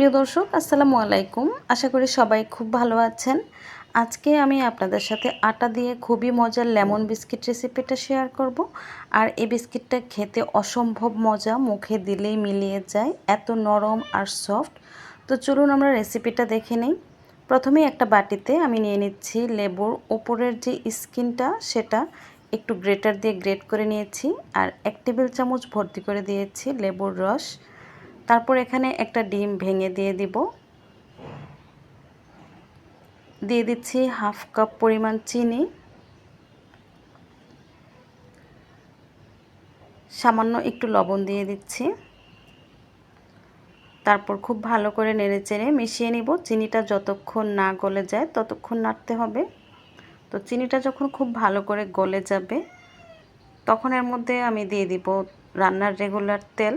প্রিয় দর্শক, আসসালামু আলাইকুম। আশা করি সবাই খুব ভালো আছেন। আজকে আমি আপনাদের সাথে আটা দিয়ে খুবই মজার লেমন বিস্কিট রেসিপিটা শেয়ার করব। আর এই বিস্কিটটা খেতে অসম্ভব মজা, মুখে দিলেই মিলিয়ে যায়, এত নরম আর সফট। তো চলুন আমরা রেসিপিটা দেখে নিই। প্রথমেই একটা বাটিতে আমি নিয়ে নিচ্ছি লেবুর ওপরের যে স্কিনটা, সেটা একটু গ্রেটার দিয়ে গ্রেট করে নিয়েছি। আর এক টেবিল চামচ ভর্তি করে দিয়েছি লেবুর রস। তারপর এখানে একটা ডিম ভেঙে দিয়ে দিব। দিয়ে দিচ্ছি হাফ কাপ পরিমাণ চিনি। সামান্য একটু লবণ দিয়ে দিচ্ছি। তারপর খুব ভালো করে নেড়ে চেড়ে মিশিয়ে নিব। চিনিটা যতক্ষণ না গলে যায় ততক্ষণ নাড়তে হবে। তো চিনিটা যখন খুব ভালো করে গলে যাবে, তখন এর মধ্যে আমি দিয়ে দিব রান্নার রেগুলার তেল।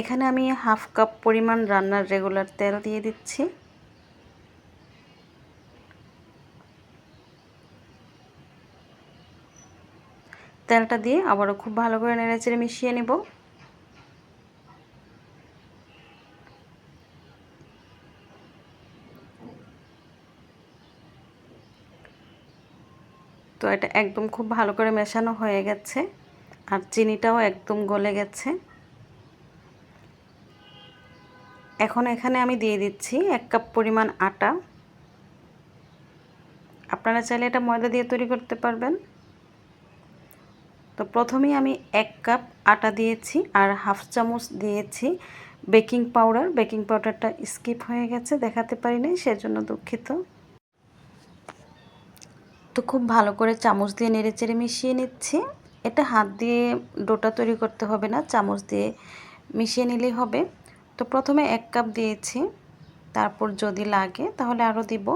এখানে আমি হাফ কাপ পরিমাণ রান্নার রেগুলার তেল দিয়ে দিচ্ছি। তেলটা দিয়ে আবারও খুব ভালো করে নেড়েচেড়ে মিশিয়ে নেব। তো এটা একদম খুব ভালো করে মেশানো হয়ে গেছে। আর চিনিটাও একদম গলে গেছে। এখন এখানে আমি দিয়ে দিচ্ছি এক কাপ পরিমাণ আটা। আপনারা চাইলে এটা ময়দা দিয়ে তৈরি করতে পারবেন। তো প্রথমেই আমি এক কাপ আটা দিয়েছি আর হাফ চামচ দিয়েছি বেকিং পাউডার। বেকিং পাউডারটা স্কিপ হয়ে গেছে, দেখাতে পারিনি, সেজন্য দুঃখিত। তো খুব ভালো করে চামচ দিয়ে নেড়ে চেড়ে মিশিয়ে নিচ্ছি। এটা হাত দিয়ে ডোটা তৈরি করতে হবে না, চামচ দিয়ে মিশিয়ে নিলেই হবে। তো প্রথমে এক কাপ দিয়েছি। তারপর যদি লাগে, তাহলে আরও দিব।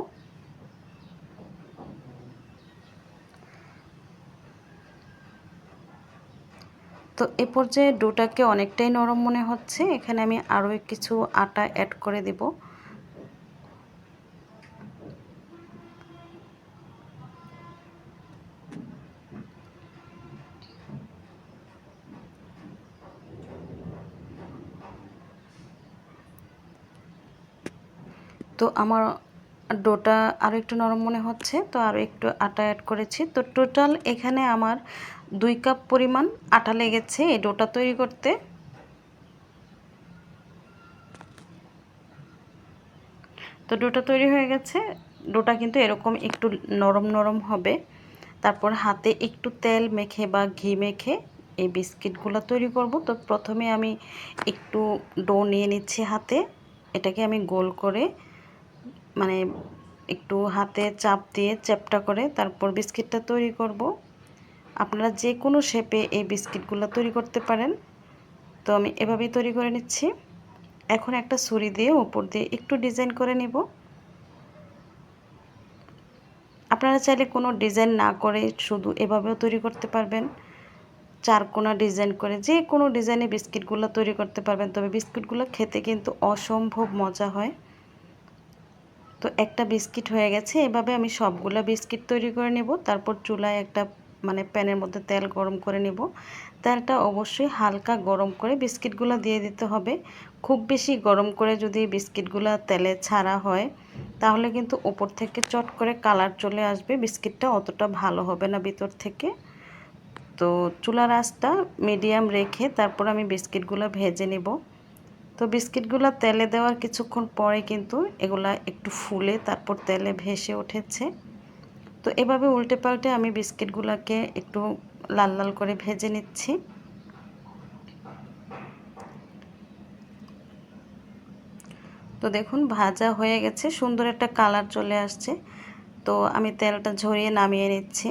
তো এ পর্যায়ে ডোটাকে অনেকটাই নরম মনে হচ্ছে। এখানে আমি আরও কিছু আটা অ্যাড করে দেব। তো আমার ডোটা আরও একটু নরম মনে হচ্ছে, তো আরও একটু আটা অ্যাড করেছি। তো টোটাল এখানে আমার দুই কাপ পরিমাণ আটা লেগেছে এই ডোটা তৈরি করতে। তো ডোটা তৈরি হয়ে গেছে। ডোটা কিন্তু এরকম একটু নরম নরম হবে। তারপর হাতে একটু তেল মেখে বা ঘি মেখে এই বিস্কিটগুলো তৈরি করব। তো প্রথমে আমি একটু ডো নিয়ে নিচ্ছি হাতে। এটাকে আমি গোল করে মানে একটু হাতে চাপ দিয়ে চ্যাপটা করে তারপর বিস্কিটটা তৈরি করব। আপনারা যে কোনো শেপে এই বিস্কিটগুলো তৈরি করতে পারেন। তো আমি এভাবেই তৈরি করে নিচ্ছি। এখন একটা ছুরি দিয়ে উপর দিয়ে একটু ডিজাইন করে নিব। আপনারা চাইলে কোনো ডিজাইন না করে শুধু এভাবেও তৈরি করতে পারবেন। চারকোনা ডিজাইন করে যে কোনো ডিজাইনে বিস্কিটগুলো তৈরি করতে পারবেন। তবে বিস্কিটগুলো খেতে কিন্তু অসম্ভব মজা হয়। তো একটা বিস্কিট হয়ে গেছে, এভাবে আমি সবগুলো বিস্কিট তৈরি করে নেব। তারপর চুলায় একটা মানে প্যানের মধ্যে তেল গরম করে নেব। তেলটা অবশ্যই হালকা গরম করে বিস্কিটগুলো দিয়ে দিতে হবে। খুব বেশি গরম করে যদি বিস্কিটগুলো তেলে ছাড়া হয়, তাহলে কিন্তু ওপর থেকে চট করে কালার চলে আসবে। বিস্কিটটা অতটা ভালো হবে না ভিতর থেকে। তো চুলার আঁচটা মিডিয়াম রেখে তারপর আমি বিস্কিটগুলো ভেজে নেব। তো বিস্কিটগুলো তেলে দেওয়ার কিছুক্ষণ পরে কিন্তু এগুলা একটু ফুলে তারপর তেলে ভেসে উঠেছে। তো এভাবে উল্টে পাল্টে আমি বিস্কিটগুলোকে একটু লাল লাল করে ভেজে নিচ্ছি। তো দেখুন, ভাজা হয়ে গেছে, সুন্দর একটা কালার চলে আসছে। তো আমি তেলটা ঝরিয়ে নামিয়ে নিচ্ছি।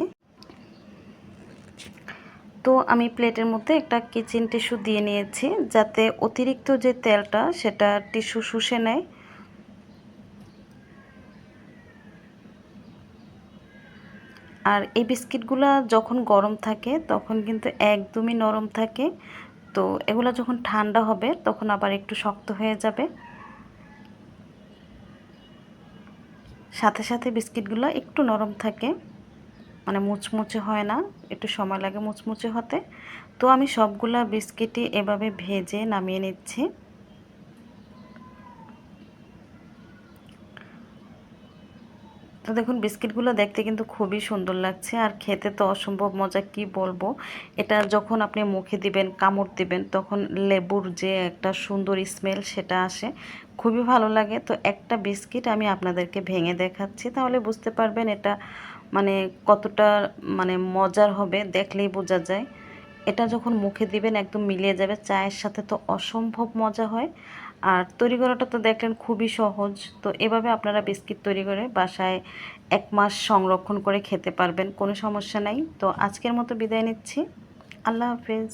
তো আমি প্লেটের মধ্যে একটা কিচেন টিস্যু দিয়ে নিয়েছি, যাতে অতিরিক্ত যে তেলটা সেটা টিস্যু শুষে নেয়। আর এই বিস্কিটগুলো যখন গরম থাকে, তখন কিন্তু একদমই নরম থাকে। তো এগুলো যখন ঠান্ডা হবে, তখন আবার একটু শক্ত হয়ে যাবে। সাথে সাথে বিস্কিটগুলো একটু নরম থাকে। মানে মুচমুচে হয় না, একটু সময় লাগে মুচমুচে হতে। তো আমি সবগুলা বিস্কিটই এভাবে ভেজে নামিয়ে নিচ্ছি। তো দেখুন, বিস্কিটগুলো দেখতে কিন্তু খুবই সুন্দর লাগছে। আর খেতে তো অসম্ভব মজা, কি বলব? এটা যখন আপনি মুখে দিবেন, কামড় দিবেন, তখন লেবুর যে একটা সুন্দর স্মেল সেটা আসে। খুবই ভালো লাগে। তো একটা বিস্কিট আমি আপনাদেরকে ভেঙে দেখাচ্ছি। তাহলে বুঝতে পারবেন এটা মানে কতটা মানে মজার হবে, দেখলেই বোঝা যায়। এটা যখন মুখে দিবেন, একদম মিলিয়ে যাবে। চায়ের সাথে তো অসম্ভব মজা হয়। আর তৈরি করাটা তো দেখলেন খুবই সহজ। তো এভাবে আপনারা বিস্কিট তৈরি করে বাসায় এক মাস সংরক্ষণ করে খেতে পারবেন, কোনো সমস্যা নাই। তো আজকের মতো বিদায় নিচ্ছি। আল্লাহ হাফেজ।